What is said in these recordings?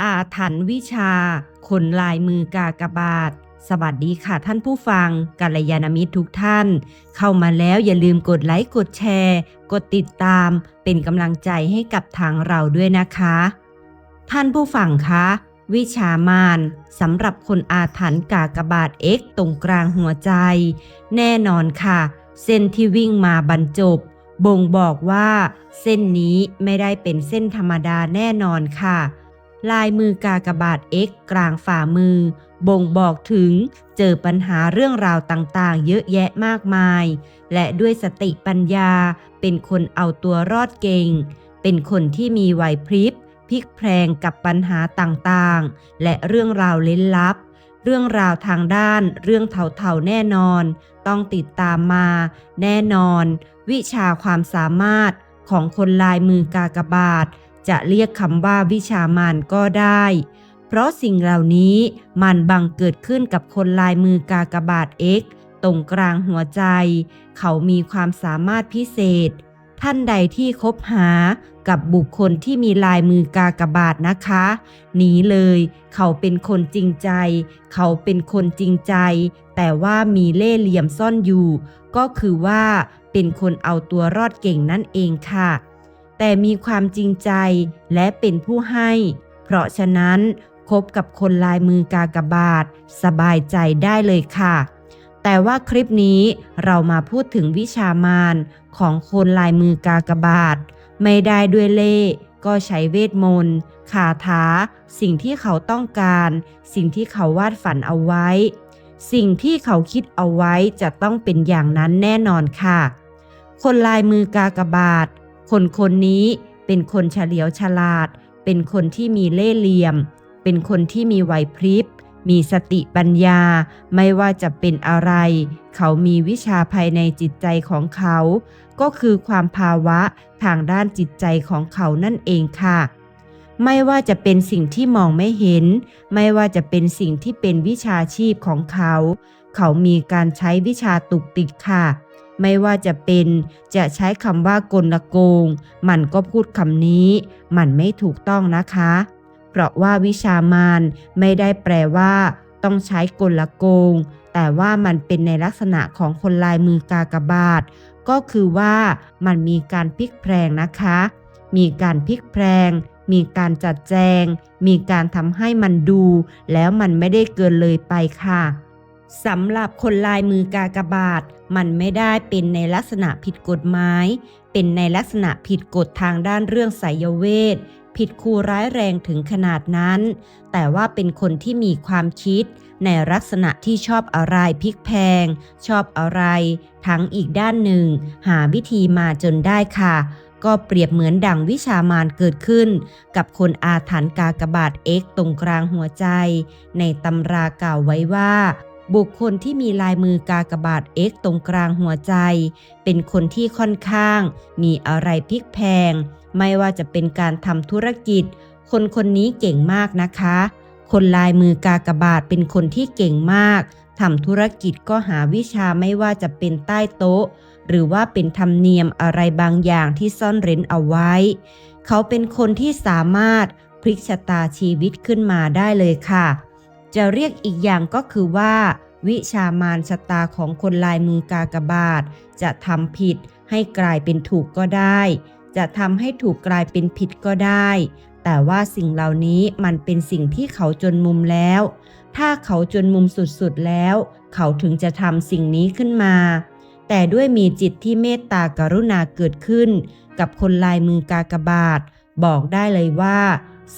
อาถรรพ์วิชาคนลายมือกากบาท สวัสดีค่ะท่านผู้ฟังกัลยาณมิตรทุกท่าน เข้ามาแล้วอย่าลืมกดไลค์ กดแชร์ กดติดตาม เป็นกำลังใจให้กับทางเราด้วยนะคะ ท่านผู้ฟังคะวิชามานสำหรับคนอาถรรพ์กากบาท X ตรงกลางหัวใจ แน่นอนค่ะ เส้นที่วิ่งมาบรรจบ บ่งบอกว่า เส้นนี้ไม่ได้เป็นเส้นธรรมดาแน่นอนค่ะ ลายมือกากบาท X กลางฝ่ามือ บ่งบอกถึงเจอปัญหาเรื่องราวต่างๆ เยอะแยะมากมาย และด้วยสติปัญญา เป็นคนเอาตัวรอดเก่ง เป็นคนที่มีไหวพริบพลิกแพลงกับปัญหาต่างๆ และเรื่องราวเล้นลับ เรื่องราวทางด้าน เรื่องเถาๆแน่นอน ต้องติดตามมา แน่นอน วิชาความสามารถของคนลายมือกากบาท จะเรียกคำว่าวิชามานก็ได้ เพราะสิ่งเหล่านี้มันบังเกิดขึ้นกับคนลายมือกากบาท X ตรงกลางหัวใจ เขามีความสามารถพิเศษ ท่านใดที่คบหากับบุคคลที่มีลายมือกากบาทนะคะ หนีเลย เขาเป็นคนจริงใจ เขาเป็นคนจริงใจ แต่ว่ามีเล่ห์เหลี่ยมซ่อนอยู่ ก็คือว่าเป็นคนเอาตัวรอดเก่งนั่นเองค่ะ แต่มีความจริงใจและเป็นผู้ให้ เพราะฉะนั้นคบกับคนลายมือกากบาท สบายใจได้เลยค่ะ แต่ว่าคลิปนี้เรามาพูดถึงวิชามานของคนลายมือกากบาท ไม่ได้ด้วยเล่ก็ใช้เวทมนต์คาถา สิ่งที่เขาต้องการ สิ่งที่เขาวาดฝันเอาไว้ สิ่งที่เขาคิดเอาไว้จะต้องเป็นอย่างนั้นแน่นอนค่ะ คนลายมือกากบาท คนคนนี้เป็นคนเฉลียวฉลาด เป็นคนที่มีเล่ห์เหลี่ยม เป็นคนที่มีไหวพริบ มีสติปัญญา ไม่ว่าจะเป็นอะไร เขามีวิชาภายในจิตใจของเขา ก็คือความภาวะทางด้านจิตใจของเขานั่นเองค่ะไม่ว่าจะเป็นสิ่งที่มองไม่เห็น ไม่ว่าจะเป็นสิ่งที่เป็นวิชาชีพของเขา เขามีการใช้วิชาตุกติกค่ะ ไม่ว่าจะเป็นจะใช้คำว่ากลโกง มันก็พูดคำนี้ มันไม่ถูกต้องนะคะ เพราะว่าวิชามานไม่ได้แปลว่า ต้องใช้กลโกง แต่ว่ามันเป็นในลักษณะของคนลายมือกากบาท ก็คือว่ามันมีการพลิกแพลงนะคะ มีการพลิกแพลงมีการจัดแจง มีการทำให้มันดู แล้วมันไม่ได้เกินเลยไปค่ะ สำหรับคนลายมือกากบาท มันไม่ได้เป็นในลักษณะผิดกฎหมาย เป็นในลักษณะผิดกฎทางด้านเรื่องไสยเวท ผิดครูร้ายแรงถึงขนาดนั้น แต่ว่าเป็นคนที่มีความคิด ในลักษณะที่ชอบอะไรพลิกแพลงชอบอะไร ทั้งอีกด้านหนึ่ง หาวิธีมาจนได้ค่ะก็เปรียบเหมือนดังวิชามานเกิดขึ้น กับคนอาถรรพ์กากบาท X ตรงกลางหัวใจ ในตำรากล่าวไว้ว่า บุคคลที่มีลายมือกากบาท X ตรงกลางหัวใจ เป็นคนที่ค่อนข้าง มีอะไรพลิกแพง ไม่ว่าจะเป็นการทำธุรกิจ คนคนนี้เก่งมากนะคะ คนลายมือกากบาทเป็นคนที่เก่งมากทำธุรกิจก็หาวิชาไม่ว่าจะเป็นใต้โต๊ะ หรือว่าเป็นธรรมเนียมอะไรบางอย่างที่ซ่อนเร้นเอาไว้ เขาเป็นคนที่สามารถพลิกชะตาชีวิตขึ้นมาได้เลยค่ะ จะเรียกอีกอย่างก็คือว่า วิชามารชะตาของคนลายมือกากบาท จะทำผิดให้กลายเป็นถูกก็ได้ จะทำให้ถูกกลายเป็นผิดก็ได้ แต่ว่าสิ่งเหล่านี้มันเป็นสิ่งที่เขาจนมุมแล้ว ถ้าเขาจนมุมสุดๆแล้ว เขาถึงจะทำสิ่งนี้ขึ้นมา แต่ด้วยมีจิตที่เมตตากรุณาเกิดขึ้น กับคนลายมือกากบาท บอกได้เลยว่า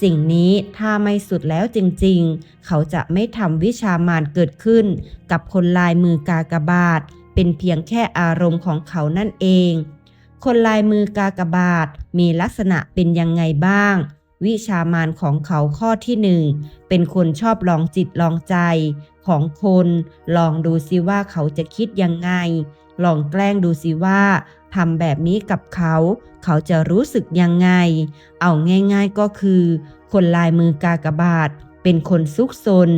สิ่งนี้ถ้าไม่สุดแล้วจริงๆ เขาจะไม่ทำวิชามานเกิดขึ้น กับคนลายมือกากบาท เป็นเพียงแค่อารมณ์ของเขานั่นเอง คนลายมือกากบาทมีลักษณะเป็นยังไงบ้าง วิชามานของเขาข้อที่หนึ่งเป็นคนชอบลองจิตลองใจของคน ลองดูซิว่าเขาจะคิดยังไงลองแกล้งดูสิว่าทำแบบนี้กับเขา เขาจะรู้สึกยังไง เอาง่าย ๆก็คือ คนลายมือกากบาท เป็นคนซุกซน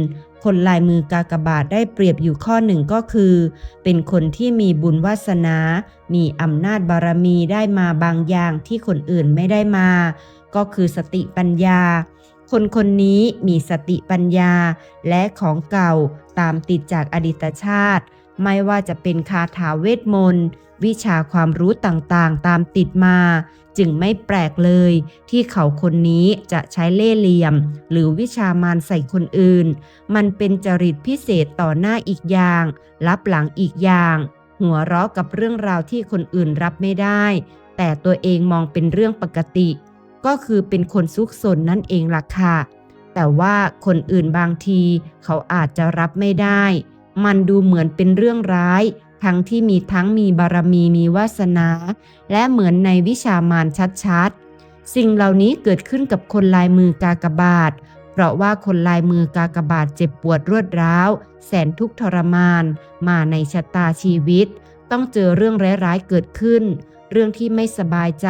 คนลายมือกากบาทได้เปรียบอยู่ข้อหนึ่งก็คือ เป็นคนที่มีบุญวาสนา มีอำนาจบารมีได้มาบางอย่างที่คนอื่นไม่ได้มา ก็คือสติปัญญาคนคนนี้มีสติปัญญาและของเก่าตามติดจากอดีตชาติ ไม่ว่าจะเป็นคาถาเวทมนต์วิชาความรู้ต่างๆ ตามติดมา จึงไม่แปลกเลย ที่เขาคนนี้จะใช้เล่ห์เหลี่ยม หรือวิชามารใส่คนอื่น มันเป็นจริตพิเศษต่อหน้าอีกอย่าง รับหลังอีกอย่าง หัวเราะกับเรื่องราวที่คนอื่นรับไม่ได้ แต่ตัวเองมองเป็นเรื่องปกติ ก็คือเป็นคนซุกซนนั่นเองล่ะค่ะแต่ว่าคนอื่นบางทีเขาอาจจะรับไม่ได้ มันดูเหมือนเป็นเรื่องร้าย ทั้งที่มีทั้งมีบารมีมีวาสนา และเหมือนในวิชามารชัดๆ สิ่งเหล่านี้เกิดขึ้นกับคนลายมือกากบาท เพราะว่าคนลายมือกากบาทเจ็บปวดรวดร้าว แสนทุกทรมาน มาในชะตาชีวิต ต้องเจอเรื่องร้ายๆเกิดขึ้น เรื่องที่ไม่สบายใจ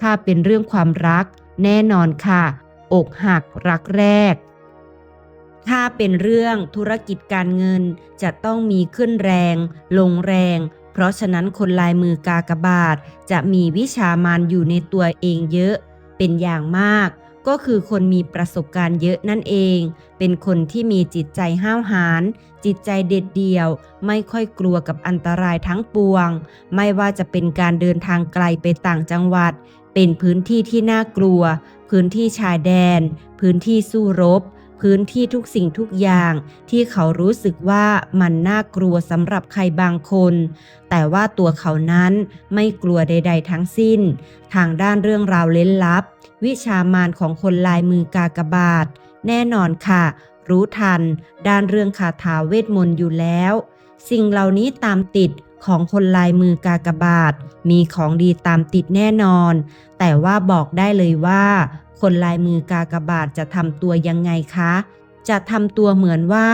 ถ้าเป็นเรื่องความรัก แน่นอนค่ะ อกหักรักแรก ถ้าเป็นเรื่องธุรกิจการเงินจะต้องมีขึ้นแรง ลงแรง เพราะฉะนั้นคนลายมือกากบาท จะมีวิชามานอยู่ในตัวเองเยอะ เป็นอย่างมาก ก็คือคนมีประสบการณ์เยอะนั่นเอง เป็นคนที่มีจิตใจห้าวหาญจิตใจเด็ดเดี่ยว ไม่ค่อยกลัวกับอันตรายทั้งปวง ไม่ว่าจะเป็นการเดินทางไกลไปต่างจังหวัด เป็นพื้นที่ที่น่ากลัว พื้นที่ชายแดน พื้นที่สู้รบ พื้นที่ทุกสิ่งทุกอย่างที่เขารู้สึกว่ามันน่ากลัวสำหรับใครบางคน แต่ว่าตัวเขานั้นไม่กลัวใด ๆ ทั้งสิ้น ทางด้านเรื่องราวเล้นลับ วิชามานของคนลายมือกากบาท แน่นอนค่ะ รู้ทัน ด้านเรื่องคาถาเวทมนต์อยู่แล้ว สิ่งเหล่านี้ตามติดของคนลายมือกากบาท มีของดีตามติดแน่นอน แต่ว่าบอกได้เลยว่า คนลายมือกากบาทจะทำตัวยังไงคะ จะทำตัวเหมือนว่า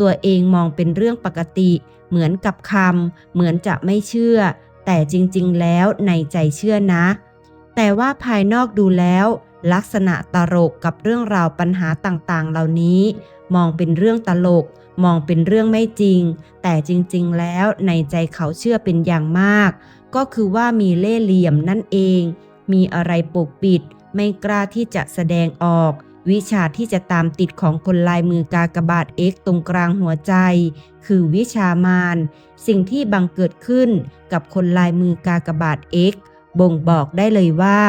ตัวเองมองเป็นเรื่องปกติ เหมือนกับคำเหมือนจะไม่เชื่อ แต่จริงๆ แล้วในใจเชื่อนะ แต่ว่าภายนอกดูแล้ว ลักษณะตลกกับเรื่องราวปัญหาต่างๆ เหล่านี้ มองเป็นเรื่องตลก มองเป็นเรื่องไม่จริง แต่จริงๆ แล้วในใจเขาเชื่อเป็นอย่างมาก ก็คือว่ามีเล่ห์เหลี่ยมนั่นเอง มีอะไรปกปิด ไม่กล้าที่จะแสดงออก วิชาที่จะตามติดของคนลายมือกากบาท X ตรงกลางหัวใจ คือวิชามานสิ่งที่บังเกิดขึ้นกับคนลายมือกากบาท X บ่งบอกได้เลยว่า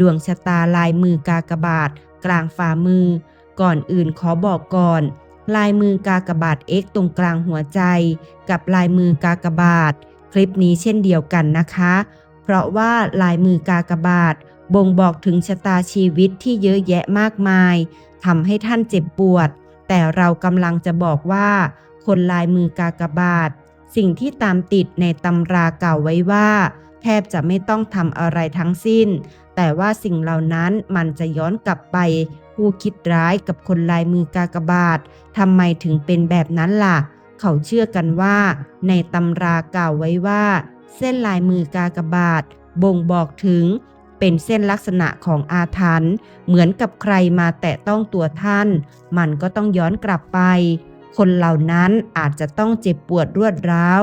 ดวงชะตาลายมือกากบาทกลางฝ่ามือ ก่อนอื่นขอบอกก่อน ลายมือกากบาท X ตรงกลางหัวใจ กับลายมือกากบาท คลิปนี้เช่นเดียวกันนะคะ เพราะว่าลายมือกากบาท บ่งบอกถึงชะตาชีวิตที่เยอะแยะมากมายทำให้ท่านเจ็บปวด แต่เรากำลังจะบอกว่า คนลายมือกากบาท สิ่งที่ตามติดในตำราเก่าไว้ว่า แทบจะไม่ต้องทำอะไรทั้งสิ้น แต่ว่าสิ่งเหล่านั้นมันจะย้อนกลับไป ผู้คิดร้ายกับคนลายมือกากบาททำไมถึงเป็นแบบนั้นล่ะ เขาเชื่อกันว่า ในตำราเก่าวไว้ว่า เส้นลายมือกากบาทบ่งบอกถึง เป็นเส้นลักษณะของอาถรรพ์เหมือนกับใครมาแตะต้องตัวท่าน มันก็ต้องย้อนกลับไป คนเหล่านั้นอาจจะต้องเจ็บปวดรวดร้าว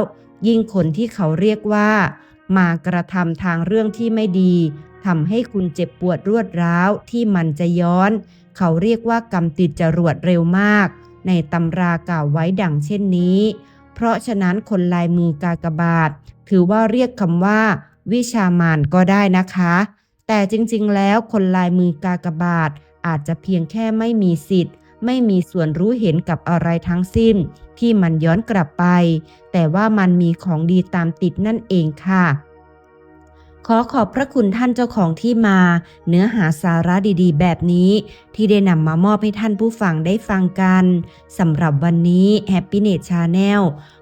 ยิ่งคนที่เขาเรียกว่า มากระทำทางเรื่องที่ไม่ดีทำให้คุณเจ็บปวดรวดร้าวที่มันจะย้อน เขาเรียกว่ากรรมติดจรวดเร็วมาก ในตำรากล่าวไว้ดังเช่นนี้ เพราะฉะนั้นคนลายมือกากบาท ถือว่าเรียกคำว่า วิชามานก็ได้นะคะ แต่จริงๆ แล้วคนลายมือกากบาท อาจจะเพียงแค่ไม่มีสิทธิ์ ไม่มีส่วนรู้เห็นกับอะไรทั้งสิ้น ที่มันย้อนกลับไป แต่ว่ามันมีของดีตามติดนั่นเองค่ะ ขอขอบพระคุณท่านเจ้าของที่มา เนื้อหาสาระดีๆ แบบนี้ ที่ได้นำมามอบให้ท่านผู้ฟังได้ฟังกันสำหรับวันนี้ Happy n e t Channel